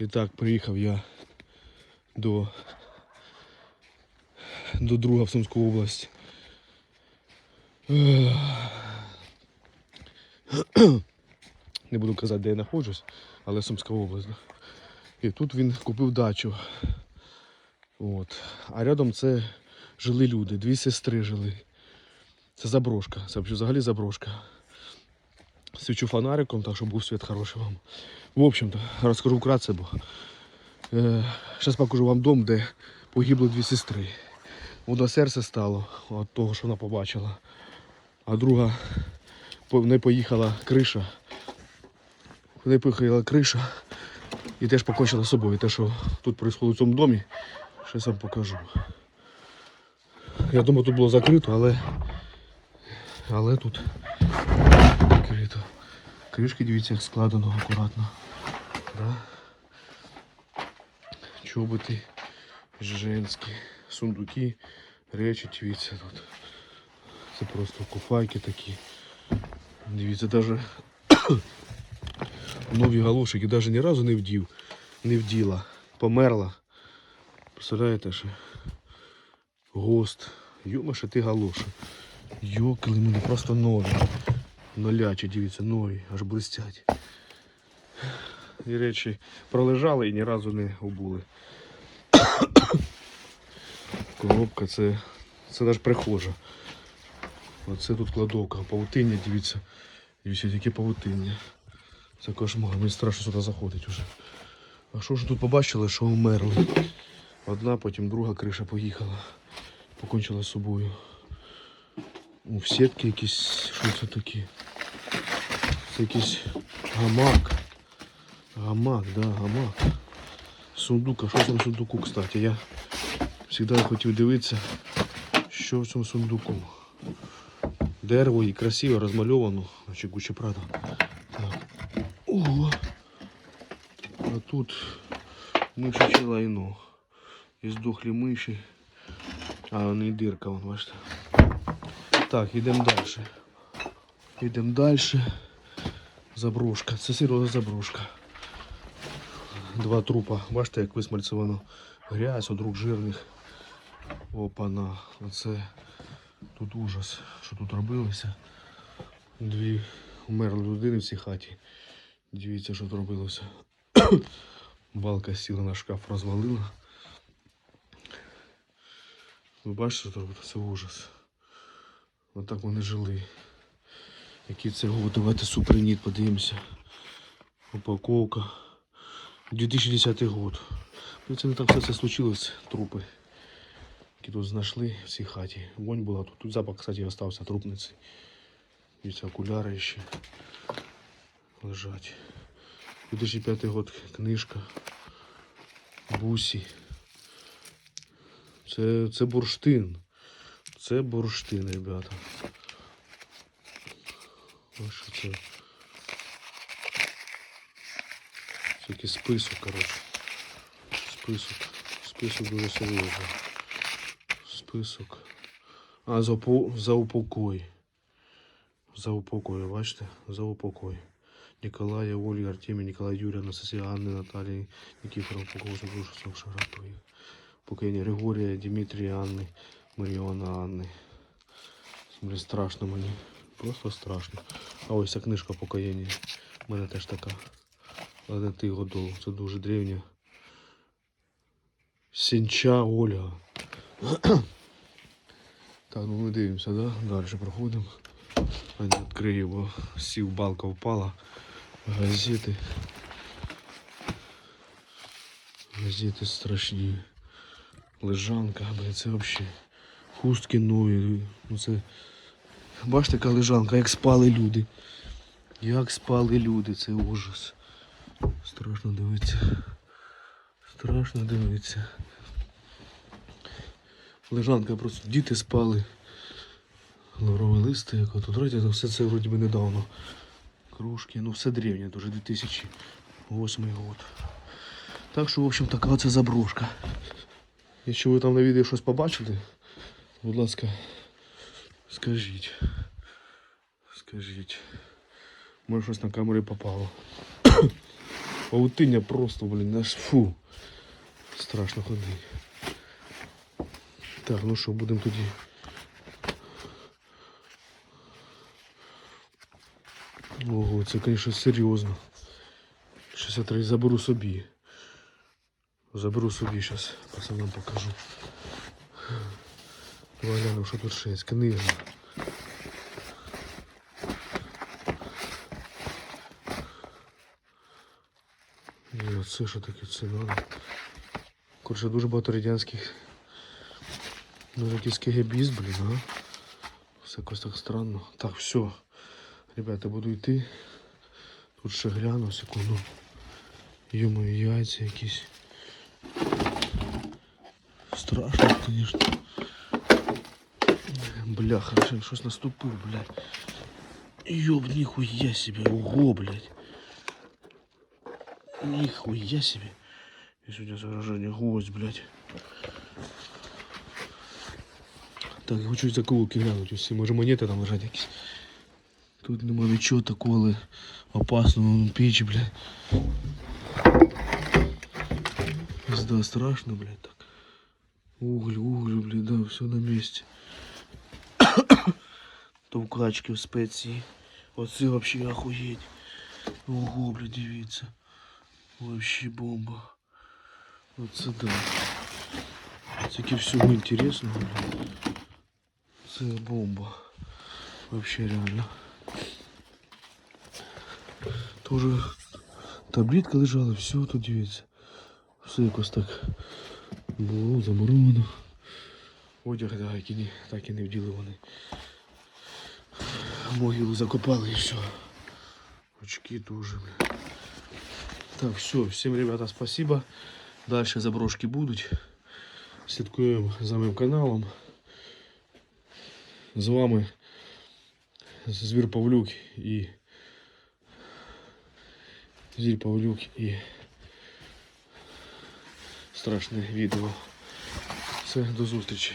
І так, приїхав я до, до друга в Сумську область. Не буду казати, де я знаходжусь, але Сумська область. І тут він купив дачу. От. А рядом це жили люди, дві сестри жили. Це заброшка. Це взагалі заброшка. Свічу фонариком, так щоб був світ хороший вам. В общем-то, розкажу вкратце, бо зараз покажу вам дом, де погибли дві сестри. Одна серце стало від того, що вона побачила. А друга неї поїхала криша. В неї поїхала криша і теж покончила з собою. Те, що тут відбувається в цьому домі, щось вам покажу. Я думаю, тут було закрито, але, але тут відкрито. Кришки, дивіться, як складено акуратно. Да? Чоботи женські, сундуки, речі, дивіться тут. Це просто куфайки такі. Дивіться, навіть нові галошики навіть ні разу не вдів, не вділа. Померла. Представляєте, що гост. Йома, що ти галоші. Йокали мене просто нові. Нолячі, дивіться, нові, аж блистять. І речі пролежали і ні разу не обули. Коробка це, це наш прихожа. Оце тут кладовка, павутиння, дивіться. Дивіться, яке павутиння. Це кошмар, мені страшно сюди заходить уже. А що ж тут побачили, що вмерли? Одна, потім друга криша поїхала. Покончила з собою. У в сітки якісь, що це такі? Якийсь гамак. Гамак, да, гамак. Сундук, а що в цьому сундуку, кстати? Я завжди хотів дивитися, що в цьому сундуку. Дерево і красиво розмальовано, Гуччі Прада. Так. Ого. А тут мишаче лайно. І здохлі миші. А, вони і дирка, вон, бачите. Так, йдемо далі. Йдемо далі. Заброшка. Це серйозна заброшка. Два трупа. Бачите, як висмальцевано грязь, от рук жирних. Опана. Оце тут ужас, що тут робилося. Дві умерли людини в цій хаті. Дивіться, що тут робилося. Балка сіла на шкаф, розвалила. Ви бачите, що тут це ужас. Отак вони жили. Який це год, давайте суприніт подивимося. Упаковка. 2010 год. Ну, Це не так все це случилось, трупи. Які тут знайшли в цій хаті. Вонь була тут. Тут запах, кстати, остався трупниці. Дивіться, окуляри ще лежать. 2005 год книжка. Бусі. Це, це бурштин. Це бурштин, ребята. Що це. Це список, коротше. Список. Список дуже серйозний. Список. А, за, за упокой. За упокой, бачите? За упокой. Николая, Ольга, Артемия, Николай, Юрия, Анастасия, Анны, Наталья, Никифорова, Упокой, Душа, Сокша, Ратовых. Григорія, Дмитрія, Анни, Маріона, Анни. Блін, страшно мені. Просто страшно. А ось ця книжка покоєння. У мене теж така. Але не тих годов. Це дуже древня. Сінча Ольга. так, ну ми дивимося, да? Далі проходимо. Відкрию, бо сів балка впала. Газети. Газети страшні. Лежанка, блин, це взагалі. Хустки нові. Ну це. Бачите, яка лежанка, як спали люди. Як спали люди, це ужас. Страшно дивитися. Страшно дивитися. Лежанка просто діти спали. Лавровий листи, як от вроді, все це вроді би недавно. Кружки, ну все древнє, дуже 2008 год. Так що, в общем, така оце заброшка. Якщо ви там на відео щось побачили, будь ласка, скажіть. Скажіть. Може щось на камері попало. Паутиння просто, блін, аж фу. Страшно ходити. Так, ну що, будемо тоді. Ого, це, звісно, серйозно. Щас я трохи заберу собі. Заберу собі зараз, пацанам покажу. Давай глянемо, що тут ще є. Книга. І оце що таке це надо. Коротше, дуже багато радянських. Ну, якийсь КГБіст, блін, а? Все якось так странно. Так, все. Ребята, буду йти. Тут ще гляну секунду. Йому яйця якісь. Страшно, звісно. Бляха, ще щось наступив, блядь. Ёб, ніхуя себе, ого, блядь. Нихуя себе. И сегодня заражение гость, блядь. Так, я хочу заколки глянути всі. Може монети там лежать якісь. Тут нема нічого такого, але опасного ну, піч, блядь. Пизда, страшно, блядь, так. Уголь, уголь, блядь, да, все на месте. Товкачки в спеції. Оце вообще охуеть. Ого, блядь, дивіться. Вообще бомба. Оце да. Таки всього інтересного. Це бомба. Вообще реально. Тоже таблетка лежала, все тут дивіться. Все якось так було замуровано. Одяг, да, який не, так і не вділи вони. Могилу закопали і все. Очки тоже, блин. Так, все, всім, ребята, спасибо. Дальше заброшки будуть. Слідкуємо за моїм каналом. З вами Звір Павлюк і Звір Павлюк і страшне відео. Все, до зустрічі.